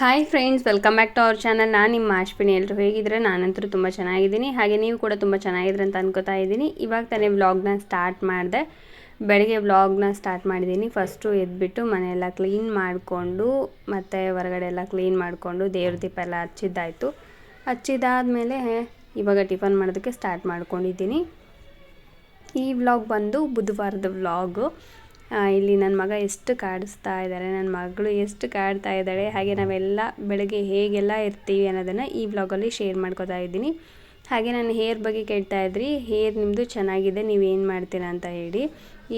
Hi friends welcome back to our channel ನಾನು ನಿಮ್ಮ ಅಶ್ವಿನಿ ಎಲ್ಲರೂ ಹೇಗಿದ್ರೆ? ನಾನಂತರೂ ತುಂಬ ಚೆನ್ನಾಗಿದ್ದೀನಿ. ಹಾಗೆ ನೀವು ಕೂಡ ತುಂಬ ಚೆನ್ನಾಗಿದ್ರೆ ಅಂತ ಅನ್ಕೋತಾ ಇದ್ದೀನಿ. ಇವಾಗ ತಾನೇ ವ್ಲಾಗ್ನ ಸ್ಟಾರ್ಟ್ ಮಾಡಿದೆ. ಬೆಳಗ್ಗೆ ವ್ಲಾಗ್ನ ಸ್ಟಾರ್ಟ್ ಮಾಡಿದ್ದೀನಿ. ಫಸ್ಟು ಎದ್ಬಿಟ್ಟು ಮನೆಯೆಲ್ಲ ಕ್ಲೀನ್ ಮಾಡಿಕೊಂಡು, ಮತ್ತು ಹೊರಗಡೆ ಎಲ್ಲ ಕ್ಲೀನ್ ಮಾಡಿಕೊಂಡು ದೇವ್ರ ದೀಪ ಎಲ್ಲ ಹಚ್ಚಿದ್ದಾಯಿತು. ಹಚ್ಚಿದಾದಮೇಲೆ ಇವಾಗ ಟಿಫನ್ ಮಾಡೋದಕ್ಕೆ ಸ್ಟಾರ್ಟ್ ಮಾಡ್ಕೊಂಡಿದ್ದೀನಿ. ಈ ವ್ಲಾಗ್ ಬಂದು ಬುಧವಾರದ ವ್ಲಾಗು ಇಲ್ಲಿ ನನ್ನ ಮಗ ಎಷ್ಟು ಕಾಡಿಸ್ತಾ ಇದ್ದಾರೆ ನನ್ನ ಮಗಳು ಎಷ್ಟು ಕಾಡ್ತಾ ಇದ್ದಾಳೆ ಹಾಗೆ ನಾವೆಲ್ಲ ಬೆಳಗ್ಗೆ ಹೇಗೆಲ್ಲ ಇರ್ತೀವಿ ಅನ್ನೋದನ್ನು ಈ ವ್ಲಾಗಲ್ಲಿ ಶೇರ್ ಮಾಡ್ಕೋತಾ ಇದ್ದೀನಿ. ಹಾಗೆ ನಾನು ಹೇರ್ ಬಗ್ಗೆ ಕೇಳ್ತಾ ಇದ್ರಿ ಹೇರ್ ನಿಮ್ಮದು ಚೆನ್ನಾಗಿದೆ ನೀವೇನು ಮಾಡ್ತೀರಾ ಅಂತ ಹೇಳಿ.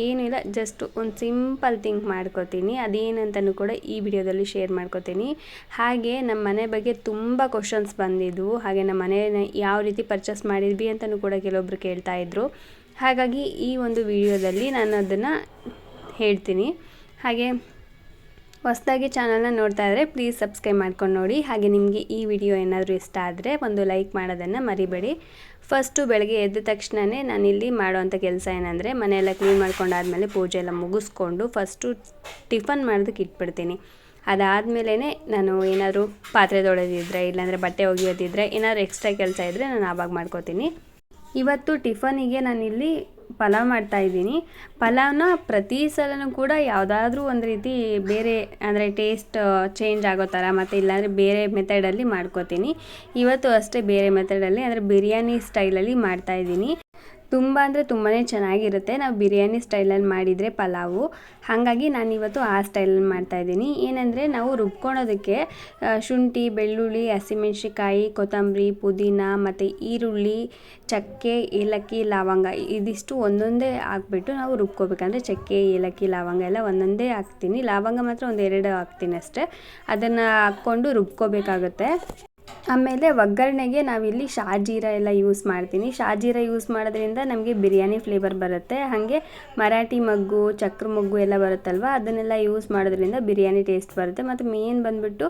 ಏನಿಲ್ಲ ಜಸ್ಟ್ ಒಂದು ಸಿಂಪಲ್ ಥಿಂಕ್ ಮಾಡ್ಕೋತೀನಿ. ಅದೇನಂತನೂ ಕೂಡ ಈ ವಿಡಿಯೋದಲ್ಲಿ ಶೇರ್ ಮಾಡ್ಕೋತೀನಿ. ಹಾಗೆ ನಮ್ಮ ಮನೆ ಬಗ್ಗೆ ತುಂಬ ಕ್ವಶನ್ಸ್ ಬಂದಿದ್ವು. ಹಾಗೆ ನಮ್ಮ ಮನೆಯ ಯಾವ ರೀತಿ ಪರ್ಚೇಸ್ ಮಾಡಿದ್ವಿ ಅಂತಲೂ ಕೂಡ ಕೆಲವೊಬ್ರು ಕೇಳ್ತಾ ಇದ್ರು. ಹಾಗಾಗಿ ಈ ಒಂದು ವಿಡಿಯೋದಲ್ಲಿ ನಾನು ಅದನ್ನು ಹೇಳ್ತೀನಿ. ಹಾಗೆ ಹೊಸದಾಗಿ ಚಾನಲ್ನ ನೋಡ್ತಾ ಇದ್ದರೆ ಪ್ಲೀಸ್ ಸಬ್ಸ್ಕ್ರೈಬ್ ಮಾಡ್ಕೊಂಡು ನೋಡಿ. ಹಾಗೆ ನಿಮಗೆ ಈ ವಿಡಿಯೋ ಏನಾದರೂ ಇಷ್ಟ ಆದರೆ ಒಂದು ಲೈಕ್ ಮಾಡೋದನ್ನು ಮರಿಬೇಡಿ. ಫಸ್ಟು ಬೆಳಗ್ಗೆ ಎದ್ದ ತಕ್ಷಣವೇ ನಾನಿಲ್ಲಿ ಮಾಡುವಂಥ ಕೆಲಸ ಏನಂದರೆ ಮನೆಯೆಲ್ಲ ಕ್ಲೀನ್ ಮಾಡ್ಕೊಂಡಾದ್ಮೇಲೆ ಪೂಜೆ ಎಲ್ಲ ಮುಗಿಸ್ಕೊಂಡು ಫಸ್ಟು ಟಿಫನ್ ಮಾಡೋದಕ್ಕೆ ಇಟ್ಬಿಡ್ತೀನಿ. ಅದಾದಮೇಲೆ ನಾನು ಏನಾದರೂ ಪಾತ್ರೆ ತೊಳೆದಿದ್ರೆ ಇಲ್ಲಾಂದರೆ ಬಟ್ಟೆ ಒಗೆಯೋದಿದ್ರೆ ಏನಾದರೂ ಎಕ್ಸ್ಟ್ರಾ ಕೆಲಸ ಇದ್ದರೆ ನಾನು ಆವಾಗ ಮಾಡ್ಕೋತೀನಿ. ಇವತ್ತು ಟಿಫನಿಗೆ ನಾನಿಲ್ಲಿ ಪಲಾವ್ ಮಾಡ್ತಾ ಇದ್ದೀನಿ. ಪಲಾವ್ನ ಪ್ರತಿ ಸಲನೂ ಕೂಡ ಯಾವುದಾದ್ರೂ ಒಂದು ರೀತಿ ಬೇರೆ ಅಂದರೆ ಟೇಸ್ಟ್ ಚೇಂಜ್ ಆಗೋ ಥರ ಮತ್ತು ಇಲ್ಲಾಂದರೆ ಬೇರೆ ಮೆಥಡಲ್ಲಿ ಮಾಡ್ಕೋತೀನಿ. ಇವತ್ತು ಅಷ್ಟೇ ಬೇರೆ ಮೆಥಡಲ್ಲಿ ಅಂದರೆ ಬಿರಿಯಾನಿ ಸ್ಟೈಲಲ್ಲಿ ಮಾಡ್ತಾಯಿದ್ದೀನಿ ತುಂಬ ಅಂದರೆ ತುಂಬಾ ಚೆನ್ನಾಗಿರುತ್ತೆ. ನಾವು ಬಿರಿಯಾನಿ ಸ್ಟೈಲಲ್ಲಿ ಮಾಡಿದರೆ ಪಲಾವು. ಹಾಗಾಗಿ ನಾನಿವತ್ತು ಆ ಸ್ಟೈಲಲ್ಲಿ ಮಾಡ್ತಾಯಿದ್ದೀನಿ ಏನಂದರೆ ನಾವು ರುಬ್ಕೊಳೋದಕ್ಕೆ ಶುಂಠಿ, ಬೆಳ್ಳುಳ್ಳಿ ಹಸಿಮೆಣ್ಸಿಕಾಯಿ ಕೊತ್ತಂಬರಿ, ಪುದೀನ ಮತ್ತು ಈರುಳ್ಳಿ, ಚಕ್ಕೆ, ಏಲಕ್ಕಿ, ಲವಂಗ ಇದಿಷ್ಟು ಒಂದೊಂದೇ ಹಾಕ್ಬಿಟ್ಟು ನಾವು ರುಬ್ಕೋಬೇಕಂದ್ರೆ ಚಕ್ಕೆ, ಏಲಕ್ಕಿ, ಲವಂಗ ಎಲ್ಲ ಒಂದೊಂದೇ ಹಾಕ್ತೀನಿ. ಲವಂಗ ಮಾತ್ರ ಒಂದೆರಡು ಹಾಕ್ತೀನಿ ಅಷ್ಟೇ. ಅದನ್ನು ಹಾಕ್ಕೊಂಡು ರುಬ್ಕೋಬೇಕಾಗುತ್ತೆ. ಆಮೇಲೆ ಒಗ್ಗರಣೆಗೆ ನಾವಿಲ್ಲಿ ಶಾಜೀರ ಎಲ್ಲ ಯೂಸ್ ಮಾಡ್ತೀನಿ. ಶಾಜೀರ ಯೂಸ್ ಮಾಡೋದ್ರಿಂದ ನಮಗೆ ಬಿರಿಯಾನಿ ಫ್ಲೇವರ್ ಬರುತ್ತೆ. ಹಾಗೆ ಮರಾಠಿ ಮಗ್ಗು, ಚಕ್ರ ಮಗ್ಗು ಎಲ್ಲ ಬರುತ್ತಲ್ವ, ಅದನ್ನೆಲ್ಲ ಯೂಸ್ ಮಾಡೋದ್ರಿಂದ ಬಿರಿಯಾನಿ ಟೇಸ್ಟ್ ಬರುತ್ತೆ. ಮತ್ತು ಮೇನ್ ಬಂದುಬಿಟ್ಟು